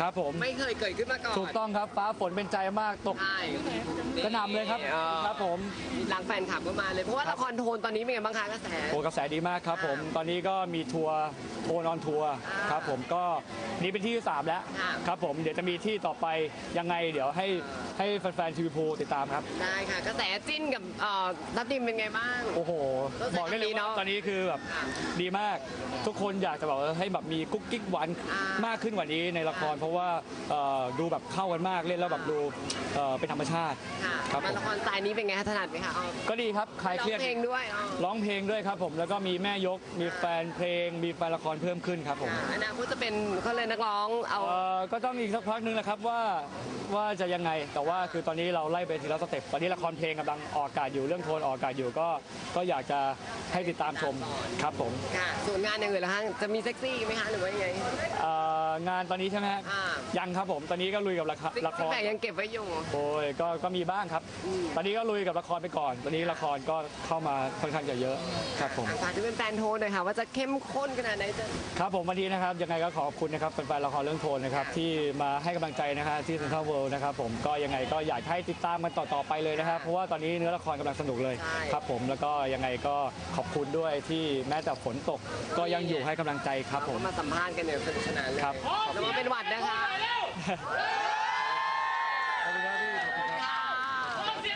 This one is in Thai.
ครับผมไม่เคยเกิดขึ้นมาก่อนถูกต้องครับฟ้าฝนเป็นใจมากตกใช่กระหน่ำเลยครับออครับผมรักแฟนคลับก็มาเลยเพราะว่าละครโทนตอนนี้เป็นไงบ้างคะกระแสโอ้กระแสดีมากครับผมตอนนี้ก็มีทัวร์ โทนอนทัวร์อ่าครับผมก็นี่เป็นที่ที่สามแล้วค่ะ ครับผมเดี๋ยวจะมีที่ต่อไปยังไงเดี๋ยวให้ให้แฟนๆทีวีพูติดตามครับ ได้ค่ะ กระแสจิ้นกับเอ่อทัพทิมเป็นไงบ้าง โอ้โหก็จะบอกได้เลยดีเนว่าอะตอนนี้คือแบบค่ะดีมากทุกคนอยากจะแบบว่าให้แบบมีกุ๊กกิ๊กหวานอ่ามมากขึ้นกว่านี้ในละครเพราะว่าเอ่อดูแบบเข้ากันมากเล่นแล้วแบบดูเอ่อเป็นธรรมชาติค่ะครับมาผมละครสไตล์นี้เป็นไงคะถนัดไหมคะเอาก็ดีครับคลายร้อเครียงดเพลงด้วยเอาร้องเพลงด้วยครับผมแล้วก็มีแม่ยกมีแฟนเพลง มีแฟนละครเพิ่มขึ้นครับผมค่ะอนาคตจะเป็นเขาเลยนักร้องเอาเอ่อก็ต้องอีกสักพักหนึงนะครับว่าว่าจะยังไงแต่ว่าคือตอนนี้เราไล่ไปทีละสเต็ปตอนนี้ละครเพลงกำลังออกอากาศอยู่เรื่องโทนออกอากาศอยู่ก็ก็อยากจะให้ติดตามชมครับผมค่ะส่วนงานอย่างอื่นล่ะคะจะมีเซ็กซี่ไหมคะหรือว่ายังไง เอ่อ งานตอนนี้ใช่ไหมฮะอ่ายังครับผมตอนนี้ก็ลุยกับละครซิกละครแพคยังเก็บไว้อยู่ โอ้ยก็ก็มีบ้างครับตอนนี้ก็ลุยกับละครไปก่อน ตอนนี้ละครก็เข้ามาค่อนข้างจะเยอะครับผม ฝากที่เป็นแฟนโทนหน่อยค่ะ ว่าจะเข้มข้นขนาดไหนจะ ครับผมวันนี้นะครับยังไงก็ขอบคุณนะครับแฟนๆละครเรื่องโทนนะครับที่มาให้กำลังใจนะฮะที่เซ็นทรัลเวิลด์นะครับผมก็ยังไงก็อยากให้ติดตามกันต่อๆไปเลยนะครับเพราะว่าตอนนี้เนื้อละครกำลังสนุกเลยใช่ ครับผมแล้วก็ยังไงก็ขอบคุณด้วยที่แม้แต่ฝนตกก็ยังอยู่ให้กำลังใจครับผมมาสัมภาษณ์กันเนี่ยสนุกสนานเลยครับระวมาเป็นหวัดนะคะ